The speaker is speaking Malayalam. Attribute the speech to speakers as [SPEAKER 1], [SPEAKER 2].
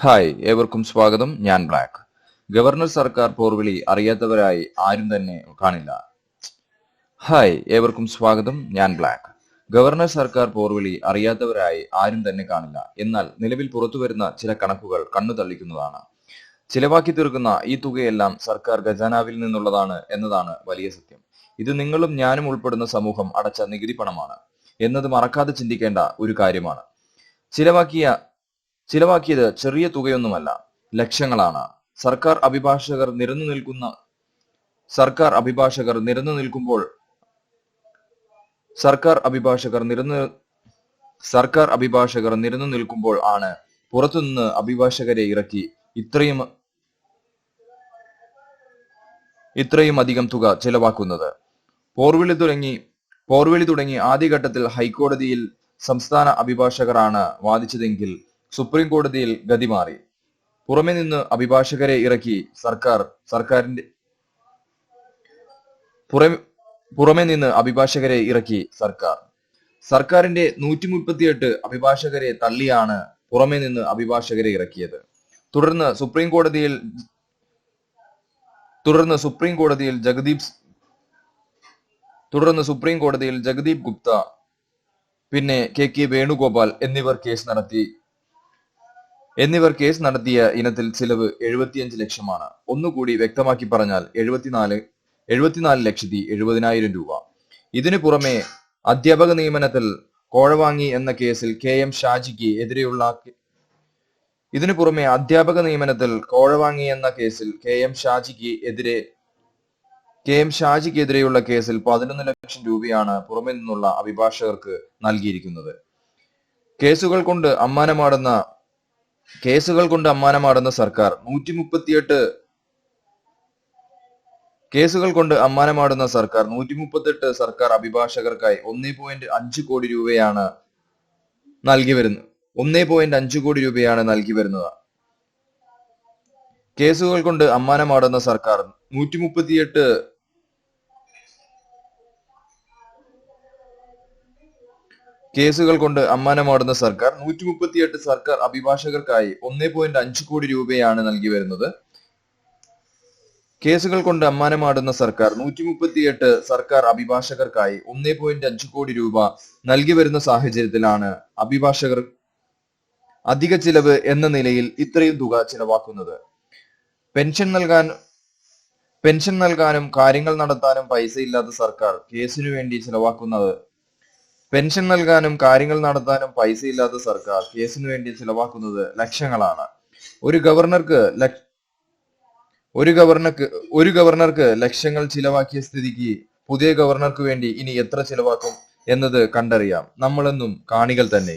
[SPEAKER 1] ഹായ് ഏവർക്കും സ്വാഗതം. ഞാൻ ബ്ലാക്ക്. ഗവർണർ സർക്കാർ പോർവിളി അറിയാത്തവരായി ആരും തന്നെ കാണില്ല. ഹായ് ഏവർക്കും സ്വാഗതം. ഞാൻ ബ്ലാക്ക്. ഗവർണർ സർക്കാർ പോർവിളി അറിയാത്തവരായി ആരും തന്നെ കാണില്ല. എന്നാൽ നിലവിൽ പുറത്തു വരുന്ന ചില കണക്കുകൾ കണ്ണു തള്ളിക്കുന്നതാണ്. ചിലവാക്കി തീർക്കുന്ന ഈ തുകയെല്ലാം സർക്കാർ ഖജാനാവിൽ നിന്നുള്ളതാണ് എന്നതാണ് വലിയ സത്യം. ഇത് നിങ്ങളും ഞാനും ഉൾപ്പെടുന്ന സമൂഹം അടച്ച നികുതി പണമാണ്. എന്നത് മറക്കാതെ ചിന്തിക്കേണ്ട ഒരു കാര്യമാണ്. ചിലവാക്കിയ ചിലവാക്കിയത് ചെറിയ തുകയൊന്നുമല്ല ലക്ഷങ്ങളാണ്. സർക്കാർ അഭിഭാഷകർ നിരന്നു നിൽക്കുന്ന സർക്കാർ അഭിഭാഷകർ നിരന്നു നിൽക്കുമ്പോൾ സർക്കാർ അഭിഭാഷകർ നിരന്നു സർക്കാർ അഭിഭാഷകർ നിരന്നു നിൽക്കുമ്പോൾ ആണ് പുറത്തുനിന്ന് അഭിഭാഷകരെ ഇറക്കി ഇത്രയും ഇത്രയും അധികം തുക ചെലവാക്കുന്നത്. പോർവിളി തുടങ്ങി പോർവിളി തുടങ്ങി ആദ്യഘട്ടത്തിൽ ഹൈക്കോടതിയിൽ സംസ്ഥാന അഭിഭാഷകരാണ് വാദിച്ചതെങ്കിൽ സുപ്രീം കോടതിയിൽ ഗതി മാറി. പുറമെ നിന്ന് അഭിഭാഷകരെ ഇറക്കി സർക്കാർ സർക്കാരിന്റെ പുറമെ നിന്ന് അഭിഭാഷകരെ ഇറക്കി സർക്കാർ. സർക്കാരിന്റെ നൂറ്റി മുപ്പത്തിയെട്ട് അഭിഭാഷകരെ തള്ളിയാണ് പുറമെ നിന്ന് അഭിഭാഷകരെ ഇറക്കിയത്. തുടർന്ന് സുപ്രീം കോടതിയിൽ തുടർന്ന് സുപ്രീം കോടതിയിൽ ജഗദീപ് തുടർന്ന് സുപ്രീം കോടതിയിൽ ജഗദീപ് ഗുപ്ത പിന്നെ കെ കെ വേണുഗോപാൽ എന്നിവർ കേസ് നടത്തി. എന്നിവർ കേസ് നടത്തിയ ഇനത്തിൽ ചിലവ് എഴുപത്തിയഞ്ച് ലക്ഷമാണ്. ഒന്നുകൂടി വ്യക്തമാക്കി പറഞ്ഞാൽ എഴുപത്തിനാല് എഴുപത്തിനാല് ലക്ഷത്തി എഴുപതിനായിരം രൂപ. ഇതിനു പുറമെ അധ്യാപക നിയമനത്തിൽ കോഴവാങ്ങി എന്ന കേസിൽ കെ എം ഷാജിക്ക് എതിരെയുള്ള ഇതിനു പുറമെ അധ്യാപക നിയമനത്തിൽ കോഴവാങ്ങി എന്ന കേസിൽ കെ എം ഷാജിക്ക് എതിരെ കെ എം ഷാജിക്കെതിരെയുള്ള കേസിൽ പതിനൊന്ന് ലക്ഷം രൂപയാണ് പുറമെ നിന്നുള്ള അഭിഭാഷകർക്ക് നൽകിയിരിക്കുന്നത്. കേസുകൾ കൊണ്ട് അമ്മാനമാടുന്ന കേസുകൾ കൊണ്ട് അമ്മാനമാടുന്ന സർക്കാർ നൂറ്റി മുപ്പത്തിയെട്ട് കേസുകൾ കൊണ്ട് അമ്മാനമാടുന്ന സർക്കാർ നൂറ്റി മുപ്പത്തെട്ട് സർക്കാർ അഭിഭാഷകർക്കായി ഒന്നേ പോയിന്റ് അഞ്ച് കോടി രൂപയാണ് നൽകി വരുന്നത് ഒന്നേ പോയിന്റ് അഞ്ച് കോടി രൂപയാണ് നൽകി വരുന്നത്. കേസുകൾ കൊണ്ട് അമ്മാനമാടുന്ന സർക്കാർ നൂറ്റി മുപ്പത്തിയെട്ട് കേസുകൾ കൊണ്ട് അമ്മാനമാടുന്ന സർക്കാർ നൂറ്റി മുപ്പത്തിയെട്ട് സർക്കാർ അഭിഭാഷകർക്കായി ഒന്നേ പോയിന്റ് അഞ്ച് കോടി രൂപയാണ് നൽകി വരുന്നത്. കേസുകൾ കൊണ്ട് അമ്മാനമാടുന്ന സർക്കാർ നൂറ്റി മുപ്പത്തിയെട്ട് സർക്കാർ അഭിഭാഷകർക്കായി ഒന്നേ പോയിന്റ് അഞ്ച് കോടി രൂപ നൽകി വരുന്ന സാഹചര്യത്തിലാണ് അഭിഭാഷകർ അധിക ചിലവ് എന്ന നിലയിൽ ഇത്രയും തുക ചിലവാക്കുന്നത്. പെൻഷൻ നൽകാൻ പെൻഷൻ നൽകാനും കാര്യങ്ങൾ നടത്താനും പൈസയില്ലാത്ത സർക്കാർ കേസിനു വേണ്ടി ചിലവാക്കുന്നത് പെൻഷൻ നൽകാനും കാര്യങ്ങൾ നടത്താനും പൈസ ഇല്ലാത്ത സർക്കാർ കേസിനു വേണ്ടി ചിലവാക്കുന്നത് ലക്ഷങ്ങളാണ്. ഒരു ഗവർണർക്ക് ഒരു ഗവർണർക്ക് ഒരു ഗവർണർക്ക് ലക്ഷങ്ങൾ ചിലവാക്കിയ സ്ഥിതിക്ക് പുതിയ ഗവർണർക്ക് വേണ്ടി ഇനി എത്ര ചിലവാക്കും എന്നത് കണ്ടറിയാം. നമ്മളെന്നും കാണികൾ തന്നെ.